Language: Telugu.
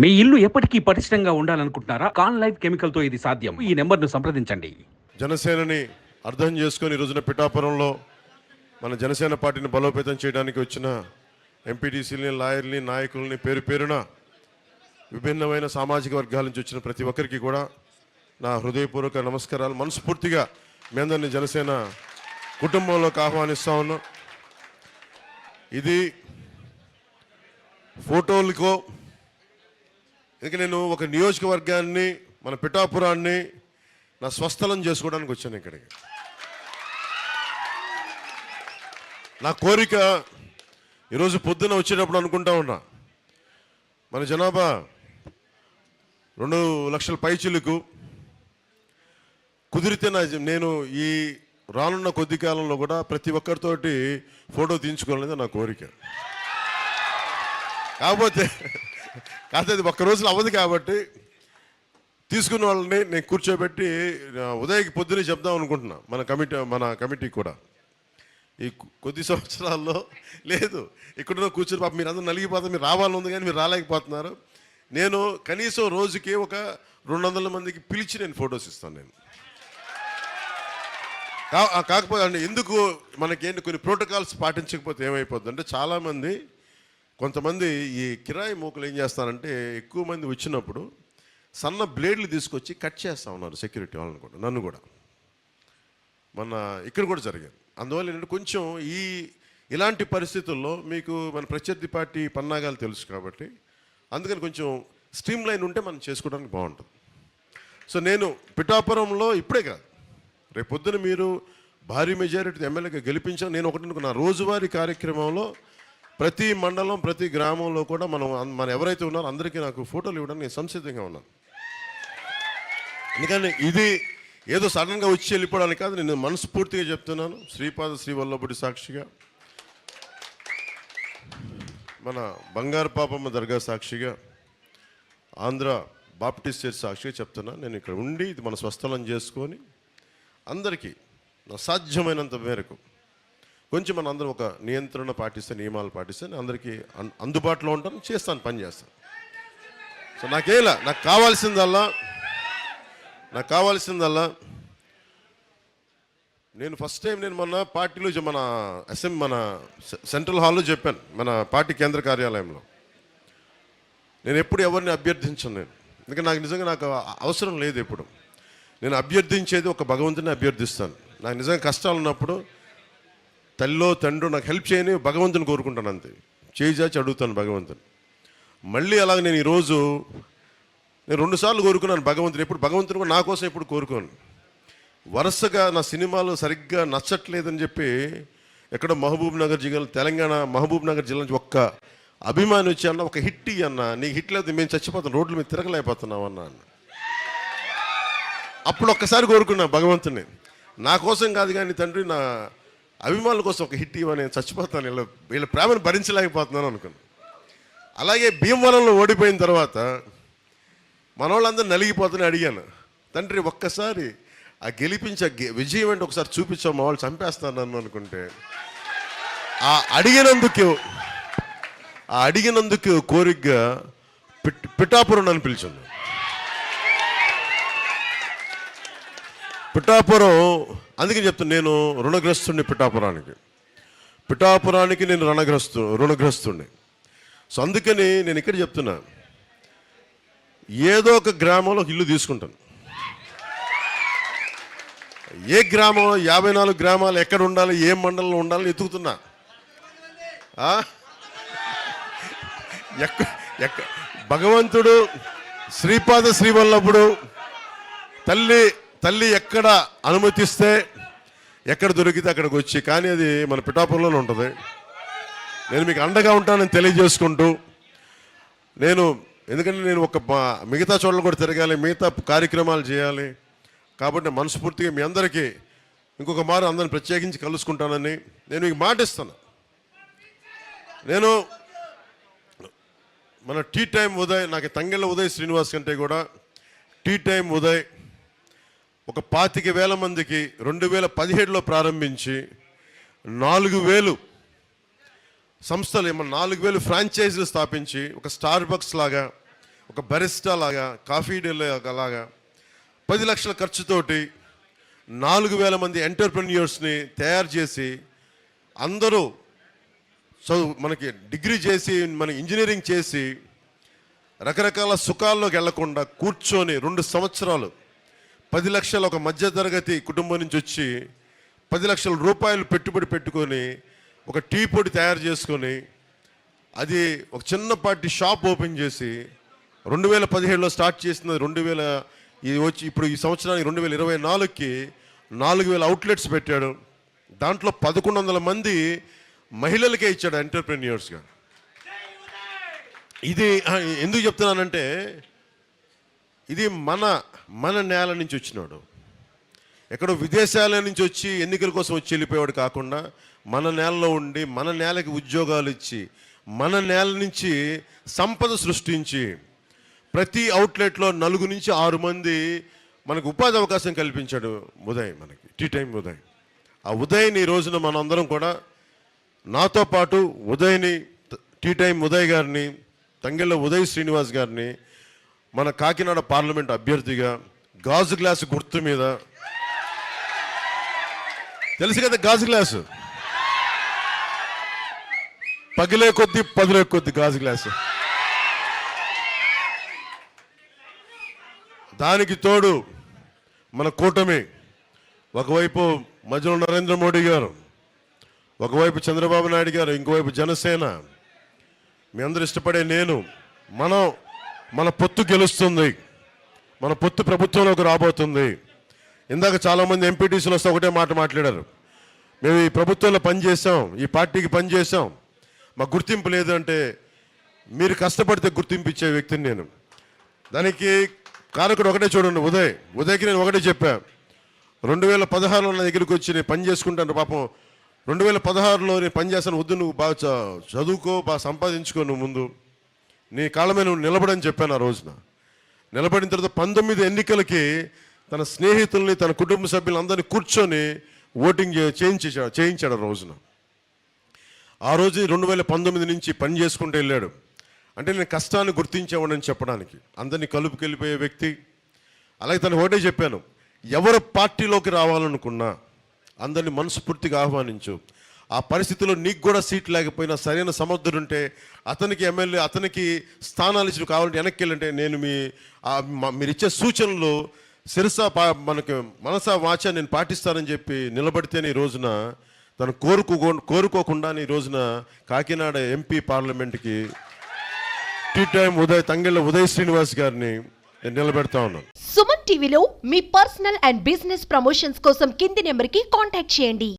మీ ఇల్లు ఎప్పటికీ పటిష్టంగా ఉండాలనుకుంటున్నారా? కాన్ లైఫ్ కెమికల్తో ఇది సాధ్యం. ఈ నెంబర్ను సంప్రదించండి. జనసేనని అర్థం చేసుకొని ఈ రోజున పిఠాపురంలో మన జనసేన పార్టీని బలోపేతం చేయడానికి వచ్చిన ఎంపీటీసీలని లాయర్ని నాయకుల్ని పేరు పేరున విభిన్నమైన సామాజిక వర్గాల నుంచి వచ్చిన ప్రతి ఒక్కరికి కూడా నా హృదయపూర్వక నమస్కారాలు. మనస్ఫూర్తిగా మీ అందరిని జనసేన కుటుంబంలోకి ఆహ్వానిస్తా ఉన్నాం. ఇది ఫోటోలకో ఎందుకంటే నేను ఒక నియోజకవర్గాన్ని మన పిఠాపురాన్ని నా స్వస్థలం చేసుకోవడానికి వచ్చాను ఇక్కడికి. నా కోరిక ఈరోజు పొద్దున వచ్చేటప్పుడు అనుకుంటా ఉన్నా. మన జనాభా రెండు లక్షల పైచిలకు కుదిరితే నా నేను ఈ రానున్న కొద్ది కాలంలో కూడా ప్రతి ఒక్కరితోటి ఫోటో తీయించుకోవాలనేది నా కోరిక. కాకపోతే కాకపోతే అది ఒక్క రోజులు అవ్వదు కాబట్టి తీసుకున్న వాళ్ళని నేను కూర్చోబెట్టి ఉదయకి పొద్దునే చెప్దాం అనుకుంటున్నా మన కమిటీ మన కమిటీ కూడా. ఈ కొద్ది సంవత్సరాల్లో లేదు. ఇక్కడ కూర్చుని పాప మీరు అందరూ నలిగిపోతారు మీరు రావాలని ఉంది కానీ మీరు రాలేకపోతున్నారు. నేను కనీసం రోజుకి ఒక రెండు వందల మందికి పిలిచి నేను ఫొటోస్ ఇస్తాను నేను. కాకపోతే ఎందుకు మనకేంటి కొన్ని ప్రోటోకాల్స్ పాటించకపోతే ఏమైపోద్ది అంటే చాలామంది కొంతమంది ఈ కిరాయి మూకలు ఏం చేస్తారంటే ఎక్కువ మంది వచ్చినప్పుడు సన్న బ్లేడ్లు తీసుకొచ్చి కట్ చేస్తా ఉన్నారు సెక్యూరిటీ వాళ్ళని కూడా నన్ను కూడా. మన ఇక్కడ కూడా జరిగింది అందువల్ల ఏంటంటే కొంచెం ఈ ఇలాంటి పరిస్థితుల్లో మీకు మన ప్రత్యర్థి పార్టీ పన్నాగాలు తెలుసు కాబట్టి అందుకని కొంచెం స్ట్రీమ్ లైన్ ఉంటే మనం చేసుకోవడానికి బాగుంటుంది. సో నేను పిఠాపురంలో ఇప్పుడే కాదు రేపు మీరు భారీ మెజారిటీ ఎమ్మెల్యేగా గెలిపించాను నేను ఒకటి నా రోజువారీ కార్యక్రమంలో ప్రతి మండలం ప్రతి గ్రామంలో కూడా మనం మన ఎవరైతే ఉన్నారో అందరికీ నాకు ఫోటోలు ఇవ్వడానికి నేను సంసిద్ధంగా ఉన్నాను. ఎందుకంటే ఇది ఏదో సడన్గా వచ్చి వెళ్ళిపోవడానికి కాదు నేను మనస్ఫూర్తిగా చెప్తున్నాను. శ్రీపాద శ్రీవల్లభుడి సాక్షిగా మన బంగారు పాపమ్మ దర్గా సాక్షిగా ఆంధ్ర బాప్టిస్ట్ చర్చ్ సాక్షిగా చెప్తున్నా. నేను ఇక్కడ ఉండి ఇది మన స్వస్థలం చేసుకొని అందరికీ నా సాధ్యమైనంత మేరకు కొంచెం మన అందరం ఒక నియంత్రణ పాటిస్తే నియమాలు పాటిస్తే నేను అందరికీ అన్- అందుబాటులో ఉంటాను చేస్తాను పని చేస్తాను. సో నాకేలా? నాకు కావాల్సిందల్లా నాకు కావాల్సిందల్లా నేను ఫస్ట్ టైం నేను మొన్న పార్టీలో మన అసెంబ్లీ మన సె- సెంట్రల్ హాల్లో చెప్పాను మన పార్టీ కేంద్ర కార్యాలయంలో. నేను ఎప్పుడు ఎవరిని అభ్యర్థించను నేను. ఎందుకంటే నాకు నిజంగా నాకు అవసరం లేదు ఎప్పుడు. నేను అభ్యర్థించేది ఒక భగవంతుని అభ్యర్థిస్తాను. నాకు నిజంగా కష్టాలు ఉన్నప్పుడు తల్లిలో తండ్రి నాకు హెల్ప్ చేయని భగవంతుని కోరుకుంటాను అంతే. చేయిచాచి అడుగుతాను భగవంతుని. మళ్ళీ అలాగే నేను ఈరోజు నేను రెండుసార్లు కోరుకున్నాను భగవంతుని. ఎప్పుడు భగవంతుని కూడా నా కోసం ఎప్పుడు కోరుకోను. వరుసగా నా సినిమాలు సరిగ్గా నచ్చట్లేదని చెప్పి ఎక్కడ మహబూబ్ నగర్ జిల్లా తెలంగాణ మహబూబ్ నగర్ జిల్లా నుంచి ఒక్క అభిమాని వచ్చి అన్న ఒక హిట్ అన్న నీకు హిట్ లేదు మేము చచ్చిపోతాం రోడ్ల మీద తిరగలేకపోతున్నాం అన్న అన్న. అప్పుడు ఒక్కసారి కోరుకున్నా భగవంతుని. నా కోసం కాదు కానీ తండ్రి నా అభిమానుల కోసం ఒక హిట్ ఇవ్వని నేను చచ్చిపోతాను. వీళ్ళ వీళ్ళ ప్రేమను భరించలేకపోతున్నాను అనుకున్నాను. అలాగే భీమవరంలో ఓడిపోయిన తర్వాత మనవాళ్ళందరూ వాళ్ళందరూ అడిగాను తండ్రి ఒక్కసారి ఆ గెలిపించే గె- విజయం అంటే ఒకసారి చూపించాం మా వాళ్ళు చంపేస్తాను నన్ను అనుకుంటే. ఆ అడిగినందుకు ఆ అడిగినందుకు కోరికగా పిట్ పిఠాపురం అని పిలిచింది. పిఠాపురం అందుకే చెప్తాను నేను రుణగ్రస్తుడిని పిఠాపురానికి. పిఠాపురానికి నేను రుణగ్రస్తు రుణగ్రస్తుడిని సో అందుకని నేను ఇక్కడ చెప్తున్నా ఏదో ఒక గ్రామంలో ఒక ఇల్లు తీసుకుంటాను. ఏ గ్రామంలో యాభై నాలుగు గ్రామాలు ఎక్కడ ఉండాలి ఏ మండలంలో ఉండాలని ఎత్తుకుతున్నా ఎక్క ఎక్క భగవంతుడు శ్రీపాద శ్రీవల్లభుడు తల్లి తల్లి ఎక్కడ అనుమతిస్తే ఎక్కడ దొరికితే అక్కడికి వచ్చి. కానీ అది మన పిఠాపురంలోనే ఉంటుంది. నేను మీకు అండగా ఉంటానని తెలియజేసుకుంటూ నేను ఎందుకంటే నేను ఒక మిగతా చోట్ల కూడా తిరగాలి మిగతా కార్యక్రమాలు చేయాలి. కాబట్టి మనస్ఫూర్తిగా మీ అందరికీ ఇంకొక మారు అందరిని ప్రత్యేకించి కలుసుకుంటానని నేను మీకు మాటిస్తాను నేను మన టీ టైం ఉదయ్ నాకు తంగెళ్ళ ఉదయ్ శ్రీనివాస్ కంటే కూడా టీ టైం ఉదయ్ ఒక పాతిక వేల మందికి రెండు వేల పదిహేడులో ప్రారంభించి నాలుగు వేలు సంస్థలు ఏమన్నా నాలుగు వేలు ఫ్రాంచైజీలు స్థాపించి ఒక స్టార్ బక్స్ లాగా ఒక బెరిస్టా లాగా కాఫీ డే లాగా పది లక్షల ఖర్చుతోటి నాలుగు వేల మంది ఎంటర్ప్రెన్యూర్స్ని తయారు చేసి అందరూ చదువు మనకి డిగ్రీ చేసి మన ఇంజనీరింగ్ చేసి రకరకాల సుఖాల్లోకి వెళ్ళకుండా కూర్చొని రెండు సంవత్సరాలు పది లక్షల ఒక మధ్య తరగతి కుటుంబం నుంచి వచ్చి పది లక్షల రూపాయలు పెట్టుబడి పెట్టుకొని ఒక టీ పొడి తయారు చేసుకొని అది ఒక చిన్నపాటి షాప్ ఓపెన్ చేసి రెండు వేల పదిహేడులో స్టార్ట్ చేసినది రెండు వేల ఇది వచ్చి ఇప్పుడు ఈ సంవత్సరానికి రెండు వేల ఇరవై నాలుగుకి నాలుగు వేల అవుట్లెట్స్ పెట్టాడు. దాంట్లో పదకొండు వందల మంది మహిళలకే ఇచ్చాడు ఎంటర్ప్రెన్యూర్స్గా ఇది ఎందుకు చెప్తున్నానంటే ఇది మన మన నేల నుంచి వచ్చినాడు. ఎక్కడో విదేశాల నుంచి వచ్చి ఎన్నికల కోసం వచ్చి వెళ్ళిపోయాడు కాకుండా మన నేలలో ఉండి మన నేలకి ఉద్యోగాలు ఇచ్చి మన నేల నుంచి సంపద సృష్టించి ప్రతి అవుట్లెట్లో నలుగు నుంచి ఆరు మంది మనకు ఉపాధి అవకాశం కల్పించాడు ఉదయ్ మనకి టీ టైం ఉదయ్. ఆ ఉదయ్ని ఈ రోజున మనందరం కూడా నాతో పాటు ఉదయ్ని టీ టైం ఉదయ్ గారిని తంగెళ్ళ ఉదయ్ శ్రీనివాస్ గారిని మన కాకినాడ పార్లమెంట్ అభ్యర్థిగా గాజు గ్లాసు గుర్తు మీద. తెలుసు కదా గాజు గ్లాసు? పగిలే కొద్ది పదిలే కొద్ది గాజు గ్లాసు. దానికి తోడు మన కూటమి. ఒకవైపు మధ్యలో నరేంద్ర మోడీ గారు ఒకవైపు చంద్రబాబు నాయుడు గారు ఇంకోవైపు జనసేన. మీ అందరూ ఇష్టపడే నేను మనం మన పొత్తు గెలుస్తుంది. మన పొత్తు ప్రభుత్వంలోకి రాబోతుంది. ఇందాక చాలామంది ఎంపీటీసీలు వస్తే ఒకటే మాట మాట్లాడారు. మేము ఈ ప్రభుత్వంలో పనిచేసాం ఈ పార్టీకి పనిచేసాం మాకు గుర్తింపు లేదు అంటే మీరు కష్టపడితే గుర్తింపు ఇచ్చే వ్యక్తిని నేను. దానికి కారకుడు ఒకటే చూడండి ఉదయ్. ఉదయ్కి నేను ఒకటే చెప్పా. రెండు వేల పదహారులో నా దగ్గరికి వచ్చి నేను పని చేసుకుంటాను పాపం. రెండు వేల పదహారులో నేను పని చేస్తాను వద్దు నువ్వు బాగా చదువుకో బాగా సంపాదించుకో నువ్వు ముందు. నీ కాళ్ళ మీద నువ్వు నిలబడని చెప్పాను ఆ రోజున. నిలబడిన తర్వాత పంతొమ్మిది ఎన్నికలకి తన స్నేహితుల్ని తన కుటుంబ సభ్యులందరినీ కూర్చొని ఓటింగ్ చే- చేయించేశాడు చేయించాడు ఆ రోజున. ఆ రోజు రెండు వేల పంతొమ్మిది నుంచి పని చేసుకుంటూ వెళ్ళాడు. అంటే నేను కష్టాన్ని గుర్తించేవాడని చెప్పడానికి. అందరినీ కలుపుకెళ్ళిపోయే వ్యక్తి. అలాగే తను ఒకటే చెప్పాను. ఎవరు పార్టీలోకి రావాలనుకున్నా అందరినీ మనస్ఫూర్తిగా ఆహ్వానించు. ఆ పరిస్థితిలో నీకు కూడా సీట్ లేకపోయినా సరైన సమర్థుడు ఉంటే అతనికి ఎమ్మెల్యే అతనికి స్థానాలు ఇచ్చిన కావాలంటే వెనక్కి వెళ్ళంటే నేను మీ మీరు ఇచ్చే సూచనలు శిరస పా మనకి మనసా వాచ నేను పాటిస్తానని చెప్పి నిలబడితేనే ఈ రోజున తను కోరుకో కోరుకోకుండా ఈ రోజున కాకినాడ ఎంపీ పార్లమెంట్కి టీ టైం ఉదయ్ తంగెళ్ళ ఉదయ్ శ్రీనివాస్ గారిని నేను నిలబెడతా ఉన్నాను. సుమన్ టీవీలో మీ పర్సనల్ అండ్ బిజినెస్ ప్రమోషన్స్ కోసం కింది నెంబర్కి కాంటాక్ట్ చేయండి.